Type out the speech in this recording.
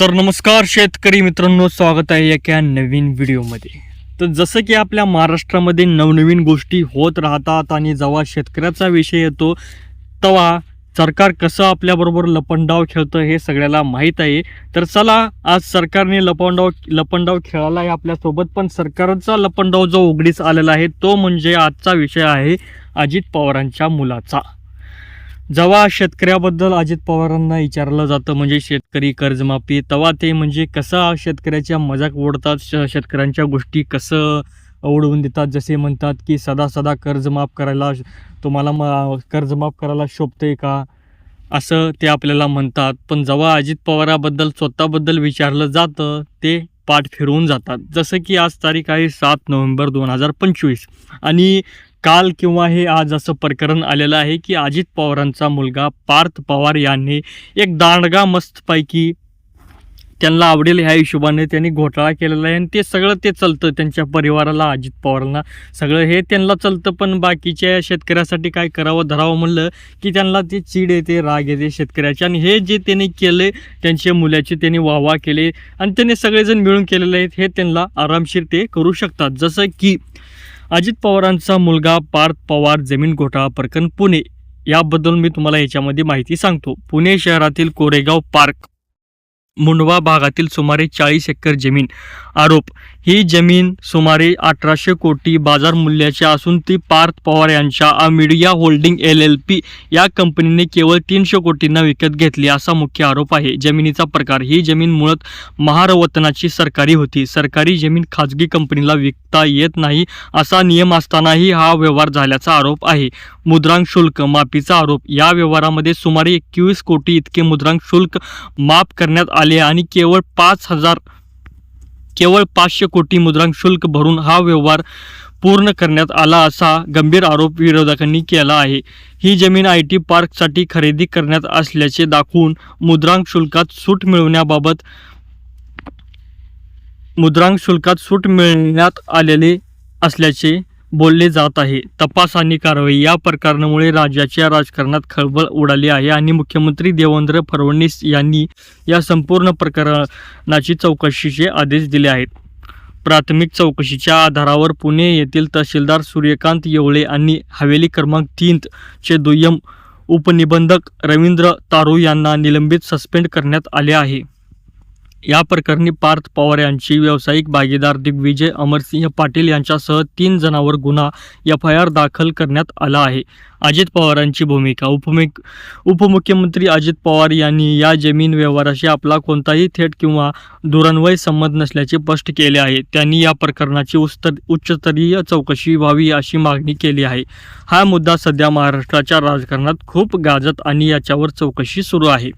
तर नमस्कार शेतकरी मित्रांनो स्वागत आहे एका नवीन व्हिडिओमध्ये. तर जसं की आपल्या महाराष्ट्रामध्ये नवनवीन गोष्टी होत राहतात आणि जेव्हा शेतकऱ्याचा विषय येतो तेव्हा सरकार कसं आपल्याबरोबर लपंडाव खेळतं हे सगळ्याला माहीत आहे. तर चला आज सरकारने लपंडाव लपंडाव खेळाला आहे आपल्यासोबत पण सरकारचा लपंडाव जो उघडीस आलेला आहे तो म्हणजे आजचा विषय आहे अजित पवारांच्या मुलाचा. जेव्हा शेतकऱ्याबद्दल अजित पवारांना विचारलं जातं म्हणजे शेतकरी कर्जमाफी तेव्हा ते म्हणजे कसं शेतकऱ्याच्या मजाक ओढतात श शेतकऱ्यांच्या गोष्टी कसं ओढवून देतात जसे म्हणतात की सदा सदा कर्जमाफ करायला तुम्हाला म कर्जमाफ करायला शोभते का? असं ते आपल्याला म्हणतात. पण जेव्हा अजित पवाराबद्दल स्वतःबद्दल विचारलं जातं ते पाठ फिरवून जातात. जसं की आज तारीख आहे सात नोव्हेंबर दोन हजार पंचवीस. आणि काल किंवा हे आज असं प्रकरण आलेलं आहे की अजित पवारांचा मुलगा पार्थ पवार यांनी एक दांडगा मस्तपैकी त्यांना आवडेल ह्या हिशोबाने त्यांनी घोटाळा केलेला आहे आणि ते सगळं ते चालतं त्यांच्या परिवाराला अजित पवारांना. सगळं हे त्यांना चालतं पण बाकीच्या शेतकऱ्यासाठी काय करावं धरावं म्हणलं की त्यांना ते चीड येते राग येते शेतकऱ्याचे. आणि हे जे त्यांनी केले त्यांच्या मुलाचे त्यांनी वाहवा केले आणि त्यांनी सगळेजण मिळून केलेले आहेत हे त्यांना आरामशीर ते करू शकतात. जसं की अजित पवारांचा मुलगा पार्थ पवार जमीन घोटाळा प्रकरण पुणे. याबद्दल मी तुम्हाला याच्यामध्ये माहिती सांगतो. पुणे शहरातील कोरेगाव पार्क. मुंडवा भागातील सुमारे चाळीस एकर जमीन. आरोप ही जमीन सुमारे अठराशे कोटी बाजार मूल्याची असून ती पार्थ पवार यांच्या Amadea holding L L P या कंपनीने केवळ तीनशे कोटींना विकत घेतली असा मुख्य आरोप आहे. जमिनीचा प्रकार ही जमीन मुळात महारवतनाची सरकारी होती. सरकारी जमीन खाजगी कंपनीला विकता येत नाही असा नियम असतानाही हा व्यवहार झाल्याचा आरोप आहे. मुद्रांक शुल्क माफीचा आरोप या व्यवहारामध्ये सुमारे एकवीस कोटी इतके मुद्रांक शुल्क माफ करण्यात आले आणि केवळ पाच हजार केवळ पाचशे कोटी मुद्रांक शुल्क भरून हा व्यवहार पूर्ण करण्यात आला असा गंभीर आरोप विरोधकांनी केला आहे. ही जमीन आय टी पार्कसाठी खरेदी करण्यात असल्याचे दाखवून मुद्रांक शुल्कात सूट मिळवण्याबाबत मुद्रांक शुल्कात सूट मिळण्यात आलेले असल्याचे बोलले जात आहे. तपास आणि कारवाई या प्रकरणामुळे राज्याच्या राजकारणात खळबळ उडाली आहे आणि मुख्यमंत्री देवेंद्र फडणवीस यांनी या संपूर्ण प्रकरणाची चौकशीचे आदेश दिले आहेत. प्राथमिक चौकशीच्या आधारावर पुणे येथील तहसीलदार सूर्यकांत येवळे आणि हवेली क्रमांक तीन चे दुय्यम उपनिबंधक रवींद्र तारू यांना निलंबित सस्पेंड करण्यात आले आहे. या प्रकरणी पार्थ पवार यांची व्यावसायिक भागीदार दिग्विजय अमरसिंह पाटील यांच्यासह तीन जणांवर गुन्हा एफ आय आर दाखल करण्यात आला आहे. अजित पवारांची भूमिका. उपमुख उपमुख्यमंत्री अजित पवार यांनी या जमीन व्यवहाराशी आपला कोणताही थेट किंवा दुरन्वय संबंध नसल्याचे स्पष्ट केले आहे. त्यांनी या प्रकरणाची उस्तर उच्चस्तरीय चौकशी व्हावी अशी मागणी केली आहे. हा मुद्दा सध्या महाराष्ट्राच्या राजकारणात खूप गाजत आणि याच्यावर चौकशी सुरू आहे.